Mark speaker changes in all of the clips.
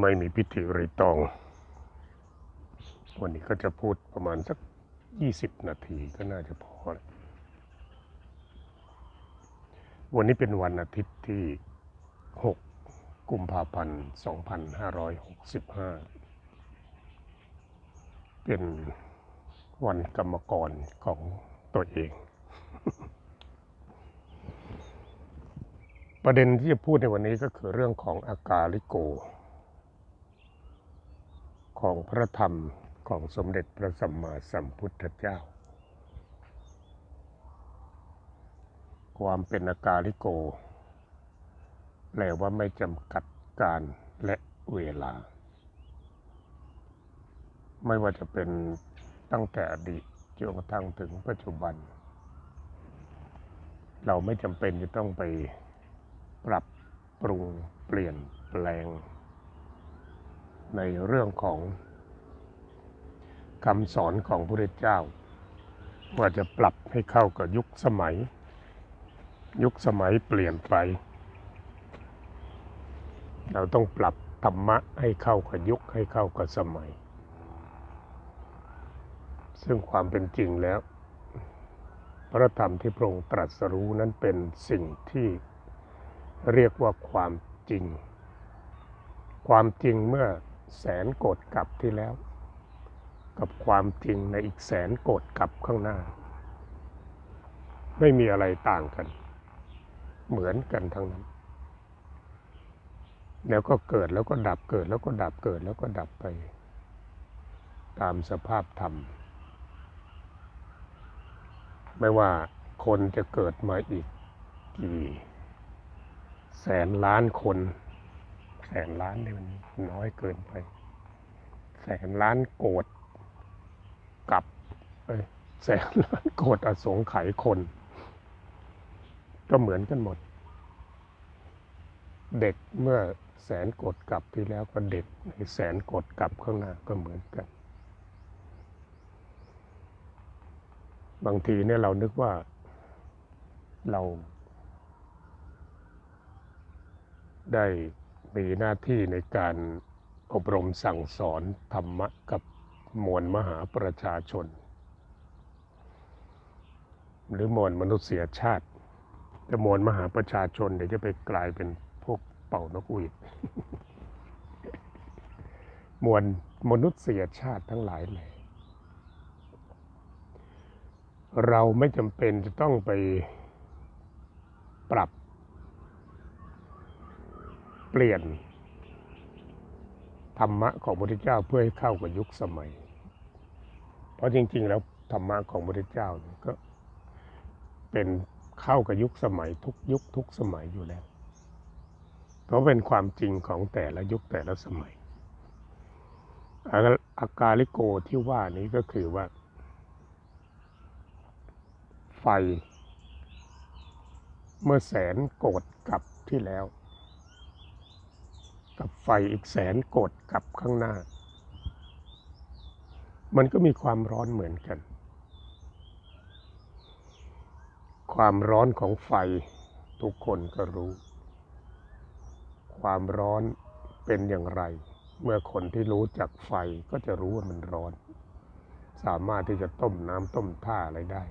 Speaker 1: ไม่มีพิธีรีตอง วันนี้ก็จะพูดประมาณสักยี่สิบนาทีก็น่าจะพอแล้ววันนี้เป็นวันอาทิตย์ที่หกกุมภาพันธ์สองพันห้าร้อยหกสิบห้าเป็นวันกรรมกรของตัวเอง ประเด็นที่จะพูดในวันนี้ก็คือเรื่องของอากาลิโก ของพระธรรมของสมเด็จพระสัมมาสัมพุทธเจ้า ความเป็นอากาลิโก แปลว่าไม่จำกัดการและเวลา ไม่ว่าจะเป็นตั้งแต่อดีตจนกระทั่งถึงปัจจุบัน เราไม่จำเป็นจะต้องไปปรับปรุงเปลี่ยนแปลง ในเรื่องของคำสอนของพระเจ้า ว่าจะปรับให้เข้ากับยุคสมัย ยุคสมัยเปลี่ยนไป เราต้องปรับธรรมะให้เข้ากับยุคให้เข้ากับสมัย ซึ่งความเป็นจริงแล้ว พระธรรมที่พระองค์ตรัสรู้นั้นเป็นสิ่งที่เรียกว่าความจริง ความจริงเมื่อ แสนโกดกลับที่แล้ว กับความจริงในอีกแสนโกดกลับข้างหน้า ไม่มีอะไรต่างกัน เหมือนกันทั้งนั้น แล้วก็เกิดแล้วก็ดับเกิดแล้วก็ดับเกิดแล้วก็ดับไป ตามสภาพธรรม ไม่ว่าคนจะเกิดมาอีกกี่แสนล้านคน แสนล้านนี่มันน้อยเกินไป แสนล้านโกดกับเอแสนล้านโกดอสงไขยคน ก็เหมือนกันหมด เด็กเมื่อแสนโกดกลับที่แล้วก็เด็กในแสนโกดกลับข้างหน้าก็เหมือนกัน บางทีเนี่ยเรานึกว่าเราได้ มีหน้าที่ในการอบรมสั่งสอนธรรมะกับมวลมหาประชาชน หรือมวลมนุษยชาติแต่มวลมหาประชาชนเดี๋ยวจะไปกลายเป็นพวกเป่านกหวีดมวลมนุษยชาติทั้งหลายเลย เราไม่จำเป็นจะต้องไปปรับ เปลี่ยน ธรรมะของพระพุทธเจ้าเพื่อให้เข้ากับยุคสมัย เพราะจริง ๆ แล้วธรรมะของพระพุทธเจ้าก็เป็นเข้ากับยุคสมัยทุกยุคทุกสมัยอยู่แล้ว เพราะเป็นความจริงของแต่ละยุคแต่ละสมัย อาอากาลิโกที่ว่านี้ก็คือว่า ไฟ เมื่อแสนโกดกลับที่แล้ว กับไฟอีกแสนโกดกับข้างหน้า มันก็มีความร้อนเหมือนกัน ความร้อนของไฟทุกคนก็รู้ ความร้อนเป็นอย่างไร เมื่อคนที่รู้จักไฟก็จะรู้ว่ามันร้อน สามารถที่จะต้มน้ำต้มท่าอะไรได้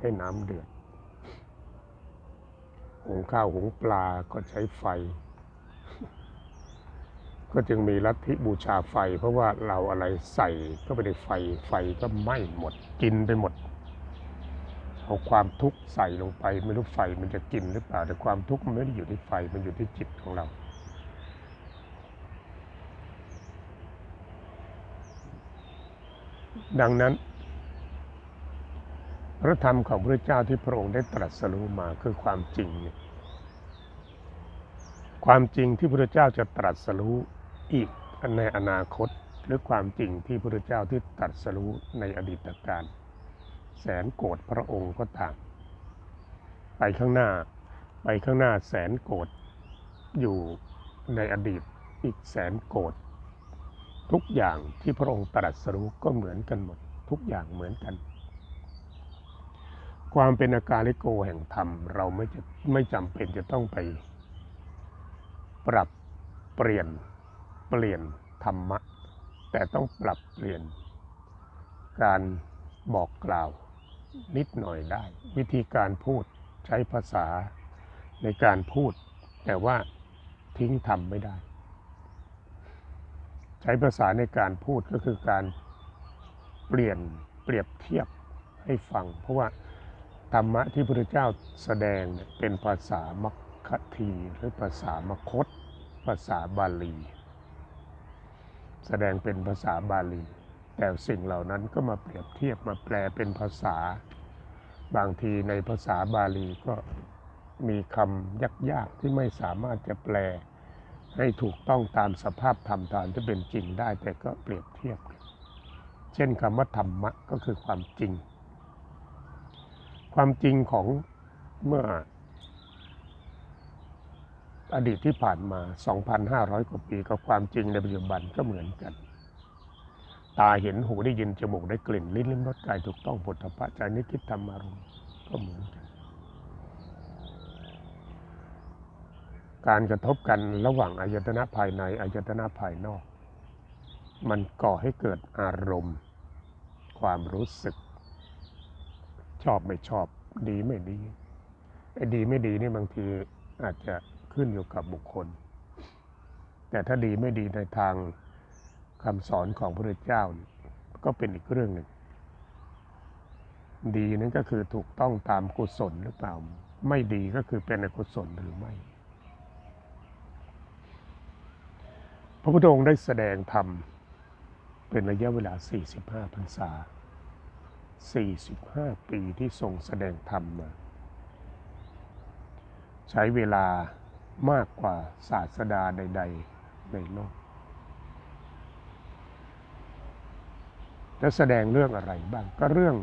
Speaker 1: ให้น้ำเดือด หุงข้าวหุงปลาก็ใช้ไฟ ก็จึงมีลัทธิบูชาไฟ เพราะว่าเราอะไรใส่ก็ไปในไฟไฟก็ไหม้หมดกินไปหมดเอาความทุกข์ใส่ลงไปไม่รู้ไฟมันจะกินหรือเปล่าแต่ความทุกข์มันไม่ได้อยู่ที่ไฟมันอยู่ที่จิตของเรา ดังนั้น พระธรรมของพระเจ้าที่พระองค์ได้ตรัสรู้มาคือความจริง ความจริงที่พระเจ้าจะตรัสรู้ อีกในอนาคตหรือความจริงที่พระเจ้าที่ตรัสรู้ในอดีตการ แสนโกรธพระองค์ก็ตาม ไปข้างหน้าไปข้างหน้าแสนโกรธอยู่ในอดีตอีกแสนโกรธทุกอย่างที่พระองค์ตรัสรู้ก็เหมือนกันหมด ทุกอย่างเหมือนกัน ความเป็นอาการลิโกแห่งธรรม เราไม่จะไม่จำเป็นจะต้องไป ปรับเปลี่ยน เปลี่ยนธรรมะ แต่ต้องปรับเปลี่ยน การบอกกล่าวนิดหน่อยได้ วิธีการพูดใช้ภาษาในการพูด แต่ว่าทิ้งทำไม่ได้ ใช้ภาษาในการพูดก็คือการเปลี่ยนเปรียบเทียบให้ฟัง เพราะว่าธรรมะที่พระพุทธเจ้าแสดงเนี่ยเป็นภาษามัคคทีหรือภาษามคต ภาษาบาลี แสดงเป็นภาษาบาลี แต่สิ่งเหล่านั้นก็มาเปรียบเทียบมาแปลเป็นภาษา บางทีในภาษาบาลีก็มีคำยากๆที่ไม่สามารถจะแปล ให้ถูกต้องตามสภาพธรรมตามที่เป็นจริงได้แต่ก็เปรียบเทียบ เช่นคำว่าธรรมะก็คือความจริง ความจริงของเมื่อ อดีตที่ผ่านมา 2,500 กว่าปีกับความจริงในปัจจุบันก็เหมือนกัน ตาเห็นหูได้ยินจมูกได้กลิ่นลิ้นลิ้มรสกายถูกต้องผลทพะใจนึกคิดธรรมารมณ์ก็เหมือนกัน การกระทบกันระหว่างอายตนะภายในอายตนะภายนอก มันก่อให้เกิดอารมณ์ ความรู้สึก ชอบไม่ชอบดีไม่ดีไอ้ดีไม่ดีนี่บางทีอาจจะ ขึ้นอยู่กับบุคคล แต่ถ้าดีไม่ดีในทางคำสอนของพระเจ้าก็เป็นอีกเรื่องหนึ่ง ดีนั้นก็คือถูกต้องตามกุศลหรือเปล่า ไม่ดีก็คือเป็นอกุศลหรือไม่ พระพุทธองค์ได้แสดงธรรมเป็นระยะเวลา 45พรรษา 45 ปีที่ทรงแสดงธรรมมาใช้เวลา มากกว่าศาสดาใด ๆ ในโลก จะแสดงเรื่องอะไรบ้างก็เรื่อง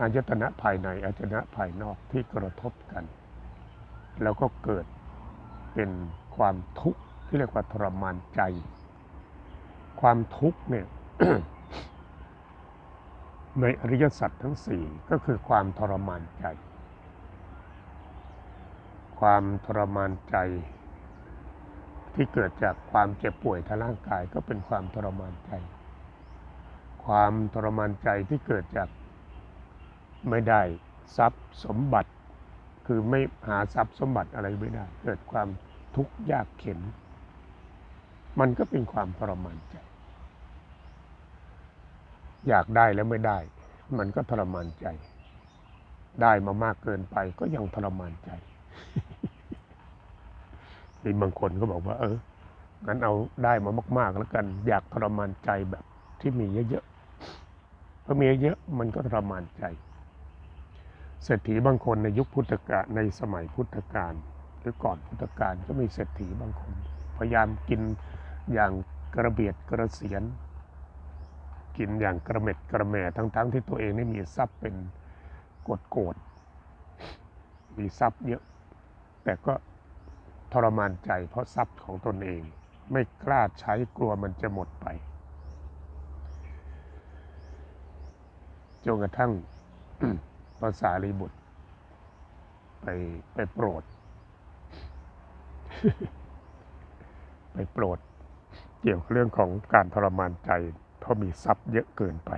Speaker 1: อายตนะภายในอายตนะภายนอกที่กระทบกัน แล้วก็เกิดเป็นความทุกข์ที่เรียกว่าทรมานใจ ความทุกข์เนี่ยในอริยสัจทั้งสี่ก็คือความทรมานใจ ความทรมานใจ ที่เกิดจากความเจ็บป่วยทางร่างกายก็เป็นความทรมานใจ ความทรมานใจที่เกิดจากไม่ได้ทรัพย์สมบัติ คือไม่หาทรัพย์สมบัติอะไรไม่ได้ เกิดความทุกข์ยากเข็น มันก็เป็นความทรมานใจ อยากได้แล้วไม่ได้ มันก็ทรมานใจ ได้มามากเกินไปก็ยังทรมานใจ มีบางคนก็บอกว่า เอองั้นเอาได้มามาก ๆ แล้วกัน อยากทรมานใจแบบที่มีเยอะๆเพราะมีเยอะมันก็ทรมานใจ เศรษฐีบางคนในยุคพุทธกาลในสมัยพุทธกาลหรือก่อนพุทธกาลก็มีเศรษฐีบางคน พยายามกินอย่างกระเบียดกระเสียน กินอย่างกระเม็ดกระแม่ทั้งๆทที่ตัวเองนี่มีทรัพย์เป็นโกดโกดมีทรัพย์เยอะ แต่ก็ทรมานใจเพราะทรัพย์ของตนเอง ไม่กล้าใช้กลัวมันจะหมดไปจนกระทั่งภาษาลีบุตร ไปไปโปรด ไปโปรด เกี่ยวกับเรื่องของการทรมานใจ เพราะมีทรัพย์เยอะเกินไป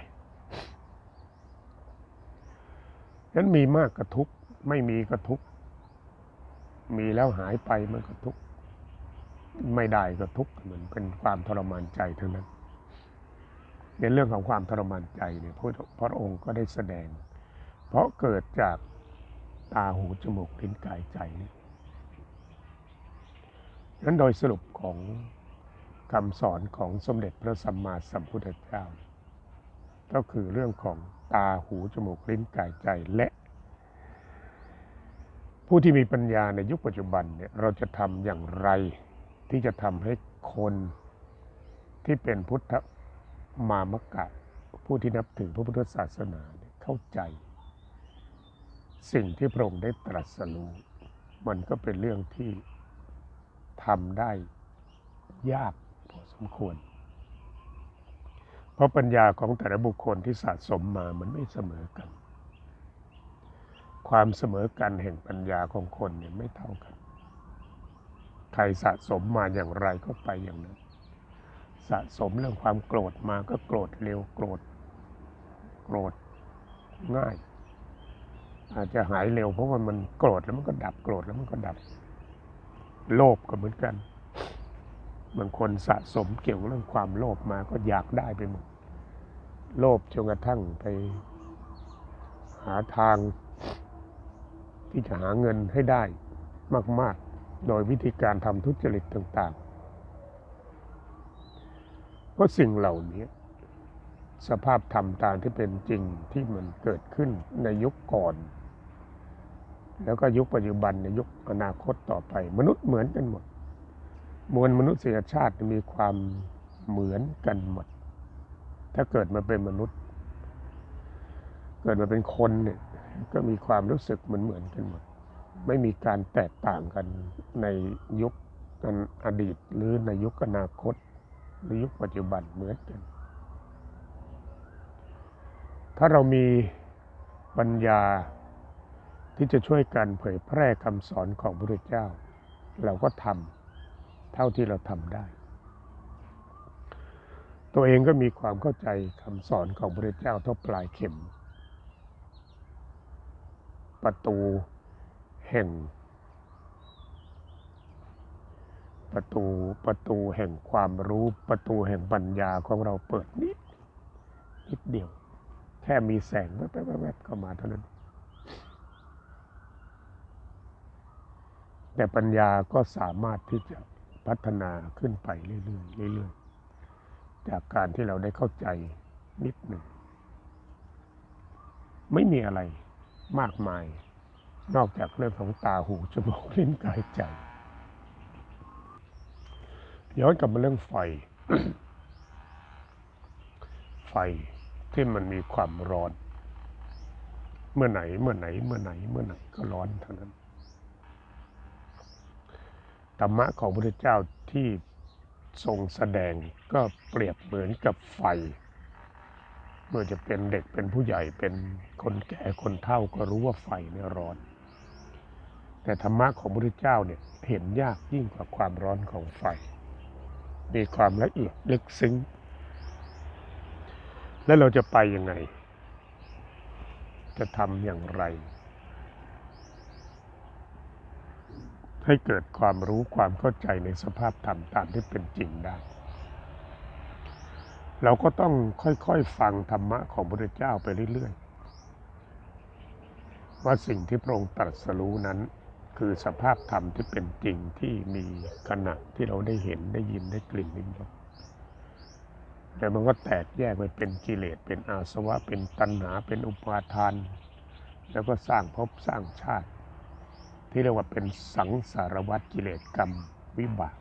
Speaker 1: นั้นมีมากกระทุกข์ไม่มีกระทุกข์ มีแล้วหายไปมันก็ทุกข์ไม่ได้ก็ทุกข์มือนเป็นความทรมานใจทั้งนั้น ในเรื่องของความทรมานใจเนี่ยพระพระองค์ก็ได้แสดง เพราะเกิดจากตาหูจมูกลิ้นกายใจนี่นั้นโดยสรุปของคำสอนของสมเด็จพระสัมมาสัมพุทธเจ้า ก็คือเรื่องของตาหูจมูกลิ้นกายใจและ ผู้ที่มีปัญญาในยุคปัจจุบันเนี่ยเราจะทำอย่างไรที่จะทำให้คนที่เป็นพุทธมามกะ ผู้ที่นับถือพระพุทธศาสนาเนเข้าใจ สิ่งที่พระองค์ได้ตรัสรู้มันก็เป็นเรื่องที่ทำได้ยากพอสมควร เพราะปัญญาของแต่ละบุคคลที่สะสมมามันไม่เสมอกัน ความเสมอกันแห่งปัญญาของคนเนี่ยไม่เท่ากัน ใครสะสมมาอย่างไรก็ไปอย่างนั้น สะสมเรื่องความโกรธมาก็โกรธเร็วโกรธ โกรธง่าย อาจจะหายเร็วเพราะว่ามันโกรธแล้วมันก็ดับโกรธแล้วมันก็ดับ โลภก็เหมือนกัน บางคนสะสมเกี่ยวกับเรื่องความโลภมาก็อยากได้ไปหมด โลภจนกระทั่งไปหาทาง ที่จะหาเงินให้ได้มาก ๆ โดยวิธีการทำทุจริตต่าง ๆ เพราะสิ่งเหล่านี้สภาพธรรมตามที่เป็นจริงที่มันเกิดขึ้นในยุคก่อน แล้วก็ยุคปัจจุบันในยุคอนาคตต่อไป มนุษย์เหมือนกันหมด มวลมนุษยชาติมีความเหมือนกันหมด ถ้าเกิดมาเป็นมนุษย์ เกิดมาเป็นคนเนี่ย ก็มีความรู้สึกเหมือนเหมือนกันหมดไม่มีการแตกต่างกันในยุคอดีตหรือในยุคอนาคต หรือยุคปัจจุบันเหมือนกัน ถ้าเรามีปัญญาที่จะช่วยกันเผยแพร่คำสอนของพระพุทธเจ้า เราก็ทำเท่าที่เราทำได้ ตัวเองก็มีความเข้าใจคำสอนของพระพุทธเจ้าเท่าปลายเข็ม ประตูแห่ง ประตูประตูแห่งความรู้ประตูแห่งปัญญาของเราเปิดนิดนิดเดียว แค่มีแสงแวบๆๆเข้ามาเท่านั้น แต่ปัญญาก็สามารถที่จะพัฒนาขึ้นไปเรื่อยๆเรื่อยๆจากการที่เราได้เข้าใจนิดหนึ่ง ไม่มีอะไร มากมาย นอกจากเรื่องของตาหูจมูกลิ้นกายใจ ย้อนกลับมาเรื่องไฟ ไฟที่มันมีความร้อน เมื่อไหนเมื่อไหน เมื่อไหน เมื่อไหนก็ร้อนเท่านั้นธรรมะของพระพุทธเจ้าที่ทรงแสดงก็เปรียบเหมือนกับไฟ มื่อจะเป็นเด็กเป็นผู้ใหญ่เป็นคนแก่คนเฒ่าก็รู้ว่าไฟเนี่ยร้อน แต่ธรรมะของพระพุทธเจ้าเนี่ยเห็นยากยิ่งกว่าความร้อนของไฟ มีความละเอียดลึกซึ้ง แล้วเราจะไปยังไง จะทำอย่างไร ให้เกิดความรู้ความเข้าใจในสภาพธรรมตามที่เป็นจริงได้ เราก็ต้องค่อยๆฟังธรรมะของพระพุทธเจ้าไปเรื่อยๆ ว่าสิ่งที่พระองค์ตรัสรู้นั้น คือสภาพธรรมที่เป็นจริงที่มีขณะที่เราได้เห็นได้ยินได้กลิ่นลิ้มรสแต่มันก็แตกแยกไปเป็นกิเลสเป็นอาสวะเป็นตัณหาเป็นอุปาทาน แล้วก็สร้างภพสร้างชาติ ที่เรียกว่าเป็นสังสารวัฏกิเลสกรรมวิบาก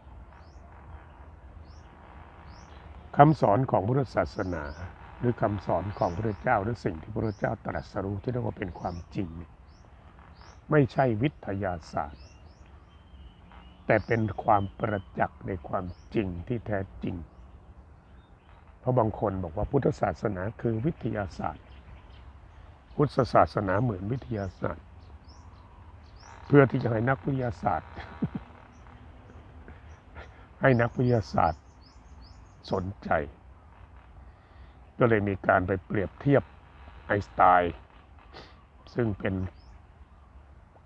Speaker 1: คำสอนของพุทธศาสนา หรือคำสอนของพระเจ้าหรือสิ่งที่พระเจ้าตรัสรู้ที่เรียกว่าเป็นความจริง ไม่ใช่วิทยาศาสตร์ แต่เป็นความประจักษ์ในความจริงที่แท้จริง เพราะบางคนบอกว่าพุทธศาสนาคือวิทยาศาสตร์ พุทธศาสนาเหมือนวิทยาศาสตร์ เพื่อที่จะให้นักวิทยาศาสตร์ ให้นักวิทยาศาสตร์ สนใจ ก็เลยมีการไปเปรียบเทียบไอน์สไตน์ซึ่งเป็น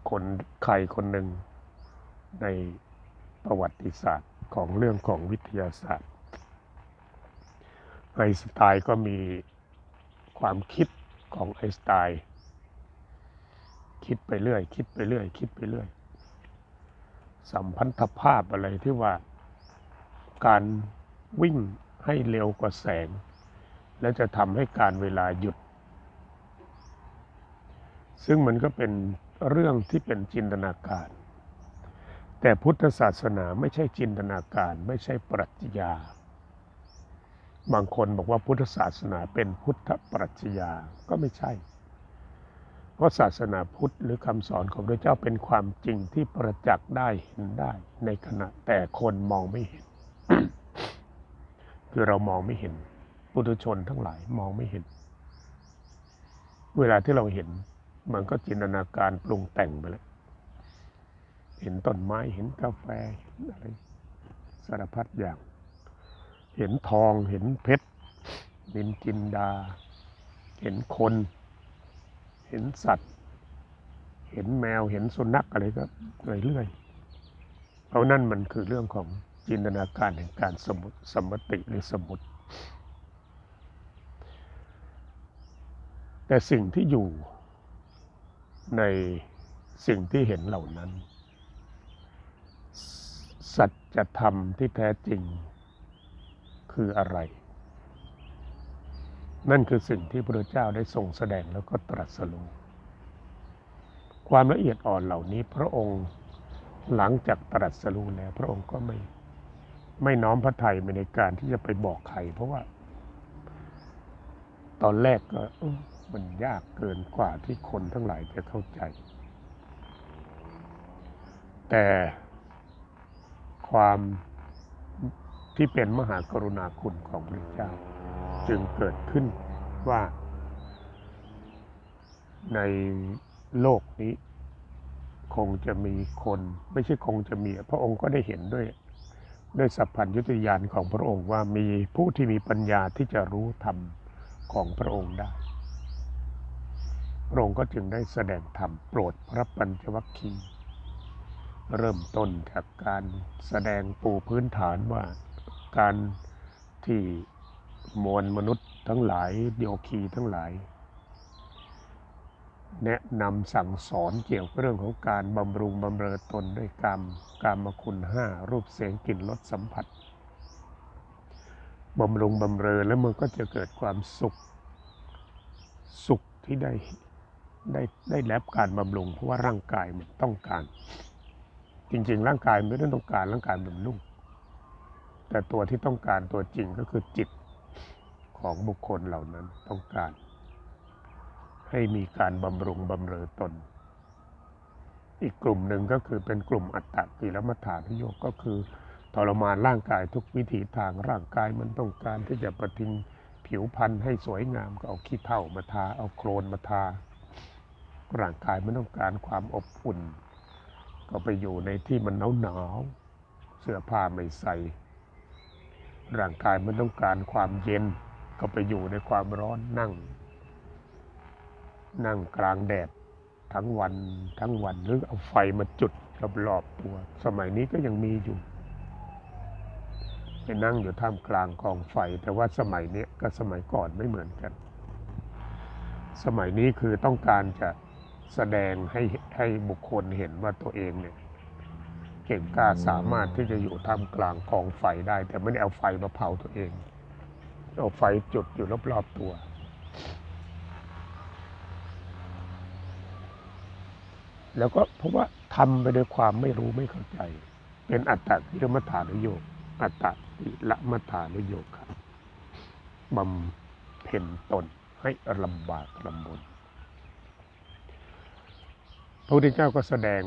Speaker 1: คนใครคนหนึ่งในประวัติศาสตร์ของเรื่องของวิทยาศาสตร์ ไอน์สไตน์ก็มีความคิดของไอน์สไตน์คิดไปเรื่อย คิดไปเรื่อย คิดไปเรื่อย สัมพันธภาพอะไรที่ว่าการ วิ่งให้เร็วกว่าแสง และจะทำให้การเวลาหยุด ซึ่งมันก็เป็นเรื่องที่เป็นจินตนาการ แต่พุทธศาสนาไม่ใช่จินตนาการไม่ใช่ปรัชญา บางคนบอกว่าพุทธศาสนาเป็นพุทธปรัชญาก็ไม่ใช่ เพราะศาสนาพุทธหรือคำสอนของพระเจ้าเป็นความจริงที่ประจักษ์ได้เห็นได้ในขณะแต่คนมองไม่เห็น คือเรามองไม่เห็น ปุถุชนทั้งหลายมองไม่เห็น เวลาที่เราเห็น มันก็จินตนาการปรุงแต่งไปแล้วเห็นต้นไม้เห็นกาแฟเห็นอะไรสารพัดอย่าง เห็นทองเห็นเพชรนินจินดา เห็นคน เห็นสัตว์ เห็นแมวเห็นสุนัขอะไรก็เรื่อยๆเพราะนั่นมันคือเรื่องของ จินตนาการแห่งการสมมติสมติหรือสมมติแต่สิ่งที่อยู่ในสิ่งที่เห็นเหล่านั้น สัจธรรมที่แท้จริงคืออะไร นั่นคือสิ่งที่พระเจ้าได้ทรงแสดงแล้วก็ตรัสรู้ความละเอียดอ่อนเหล่านี้พระองค์หลังจากตรัสรู้แล้ว พระองค์ก็ไม่ ไม่น้อมพระไทยไปในการที่จะไปบอกใคร เพราะว่า ตอนแรกก็มันยากเกินกว่าที่คนทั้งหลายจะเข้าใจ แต่ความที่เป็นมหากรุณาคุณของพระเจ้า จึงเกิดขึ้นว่าในโลกนี้ คงจะมีคน ไม่ใช่คงจะมี พระองค์ก็ได้เห็นด้วย ด้วยสัพพัญญุตญาณของพระองค์ว่ามีผู้ที่มีปัญญาที่จะรู้ธรรมของพระองค์ได้ พระองค์ก็จึงได้แสดงธรรมโปรดพระปัญจวัคคีย์เริ่มต้นจากการแสดงปูพื้นฐานว่าการที่มวลมนุษย์ทั้งหลายโยคีทั้งหลาย แนะนำสั่งสอนเกี่ยวกับเรื่องของการบำรุงบำเรอตนด้วยกรรมกรรมคุณห้ารูปเสียงกลิ่นรสสัมผัสบำรุงบำเรอแล้วมันก็จะเกิดความสุข สุขที่ได้ได้ได้รับการบำรุง เพราะว่าร่างกายมันต้องการ จริงๆ ร่างกายไม่ได้ต้องการร่างกายบำรุงแต่ตัวที่ต้องการตัวจริงก็คือจิตของบุคคลเหล่านั้นต้องการ ให้มีการบำรุงบำเรอตน อีกกลุ่มหนึ่งก็คือเป็นกลุ่มอัตตกิลมัฏฐานโยกก็คือทรมานร่างกายทุกวิถีทางร่างกายมันต้องการที่จะประทิงผิวพรรณให้สวยงามก็เอาขี้เถ้ามาทา เอาโครนมาทา ร่างกายมันต้องการความอบอุ่น ก็ไปอยู่ในที่มันหนาวหนาวเสื้อผ้าไม่ใส่ ร่างกายมันต้องการความเย็น ก็ไปอยู่ในความร้อนนั่ง นั่งกลางแดดทั้งวันทั้งวันหรือเอาไฟมาจุดรอบๆตัว สมัยนี้ก็ยังมีอยู่ไปนั่งอยู่ท่ามกลางกองไฟ แต่ว่าสมัยนี้กับสมัยก่อนไม่เหมือนกัน สมัยนี้คือต้องการจะแสดงให้ให้บุคคลเห็นว่าตัวเองเนี่ยเก่งกล้าสามารถที่จะอยู่ท่ามกลางกองไฟได้ แต่ไม่ได้เอาไฟมาเผาตัวเองเอาไฟจุดอยู่รอบๆตัว แล้วก็เพราะว่าทำไปด้วยความไม่รู้ไม่เข้าใจ เป็นอัตตกิลมัฏฐานโยกอัตตติละมัฏฐานโยกครับบำเพ็ญตนให้ลำบากลำบนพระพุทธเจ้าก็แสดง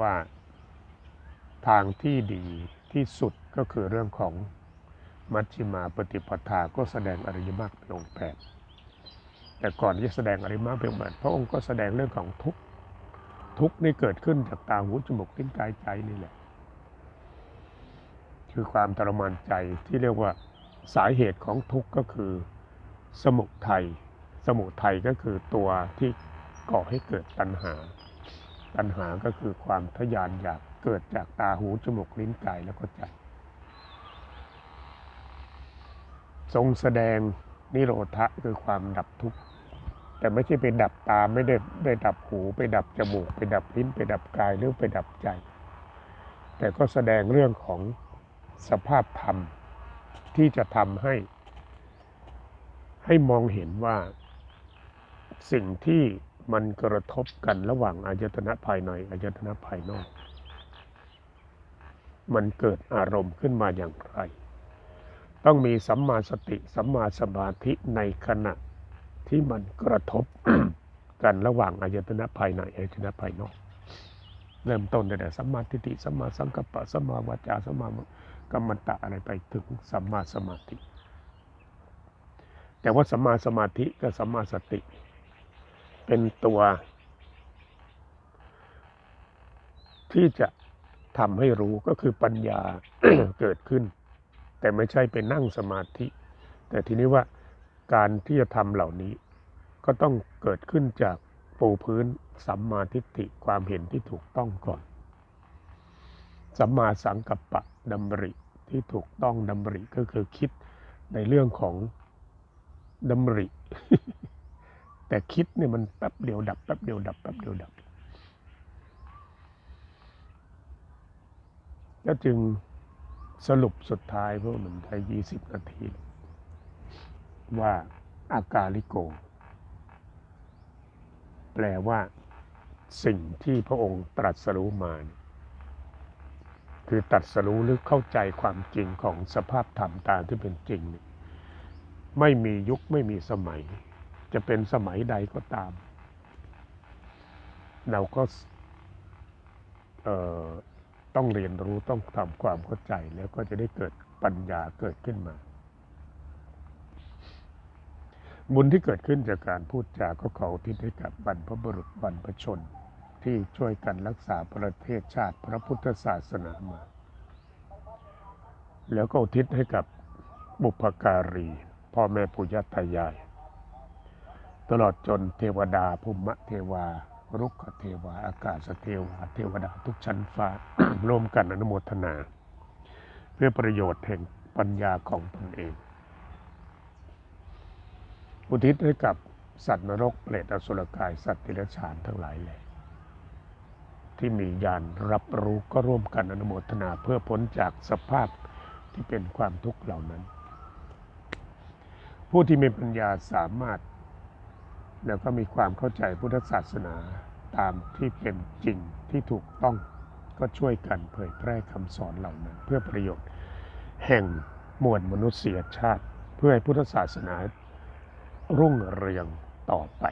Speaker 1: ว่าทางที่ดีที่สุดก็คือเรื่องของมัชฌิมาปฏิปทาก็แสดงอริยมรรคเป็นองค์แปดแต่ก่อนที่จะแสดงอริยมรรคเป็นองค์แปดพระองค์ก็แสดงเรื่องของทุกข ทุกข์นี่เกิดขึ้นจากตาหูจมูกลิ้นกายใจนี่แหละ คือความทรมานใจที่เรียกว่าสาเหตุของทุกข์ก็คือสมุทัยสมุทัยก็คือตัวที่ก่อให้เกิดตัณหา ตัณหาก็คือความทะยานอยากเกิดจากตาหูจมูกลิ้นกายแล้วก็ใจทรงแสดงนิโรธะคือความดับทุกข์ แต่ไม่ใช่ไปดับตาไม่ได้ไปดับหูไปดับจมูก ไปดับลิ้นไปดับกายหรือไปดับใจ แต่ก็แสดงเรื่องของสภาพธรรมที่จะทำให้ ให้มองเห็นว่าสิ่งที่มันกระทบกันระหว่างอายตนะภายในอายตนะภายนอก มันเกิดอารมณ์ขึ้นมาอย่างไร ต้องมีสัมมาสติสัมมาสมาธิในขณะ ที่มันกระทบกันระหว่างอายตนะภายในอายตนะภายนอก เริ่มต้นตั้งแต่สัมมาทิฏฐิสัมมาสังกัปปะสัมมาวาจาสัมมากรรมตะอะไรไปถึงสัมมาสมาธิ แต่ว่าสัมมาสมาธิกับสัมมาสติ เป็นตัว ที่จะทำให้รู้ก็คือปัญญาเกิดขึ้น แต่ไม่ใช่ไปนั่งสมาธิ แต่ทีนี้ว่า การที่จะทำเหล่านี้ ก็ต้องเกิดขึ้นจากปูพื้นสัมมาทิฏฐิความเห็นที่ถูกต้องก่อน สัมมาสังกัปปะดำริที่ถูกต้องดำริก็คือคิดในเรื่องของดำริ แต่คิดเนี่ยมันแป๊บเดียวดับแป๊บเดียวดับแป๊บเดียวดับก็จึงสรุปสุดท้ายเพราะมันใช้ยี่สิบนาที ว่าอากาลิโก แปลว่า สิ่งที่พระองค์ตรัสรู้มา คือตรัสรู้หรือเข้าใจความจริงของสภาพธรรมตามที่เป็นจริงนี่ไม่มียุคไม่มีสมัย จะเป็นสมัยใดก็ตาม เราก็ต้องเรียนรู้ต้องทำความเข้าใจแล้วก็จะได้เกิดปัญญาเกิดขึ้นมา บุญที่เกิดขึ้นจากการพูดจาก็ขอทิศให้กับบรรพบุรุษบรรพชน ที่ช่วยกันรักษาประเทศชาติพระพุทธศาสนามา แล้วก็อุทิศให้กับบุพการี พ่อแม่ปู่ย่าตายาย ตลอดจนเทวดาภูมิเทวา รุกขเทวา อากาศเทวา เทวดาทุกชั้นฟ้าร่วมกันอนุโมทนา เพื่อประโยชน์แห่งปัญญาของตนเอง อุทิศให้กับสัตว์นรกเปรตอสุรกายสัตว์ติรฉานทั้งหลายเลย ที่มีญาณรับรู้ก็ร่วมกันอนุโมทนาเพื่อพ้นจากสภาพที่เป็นความทุกข์เหล่านั้น ผู้ที่มีปัญญาสามารถ แล้วก็มีความเข้าใจพุทธศาสนาตามที่เป็นจริงที่ถูกต้องก็ช่วยกันเผยแพร่คำสอนเหล่านั้น เพื่อประโยชน์แห่งมวลมนุษยชาติ เพื่อให้พุทธศาสนา รุ่งเรืองต่อไป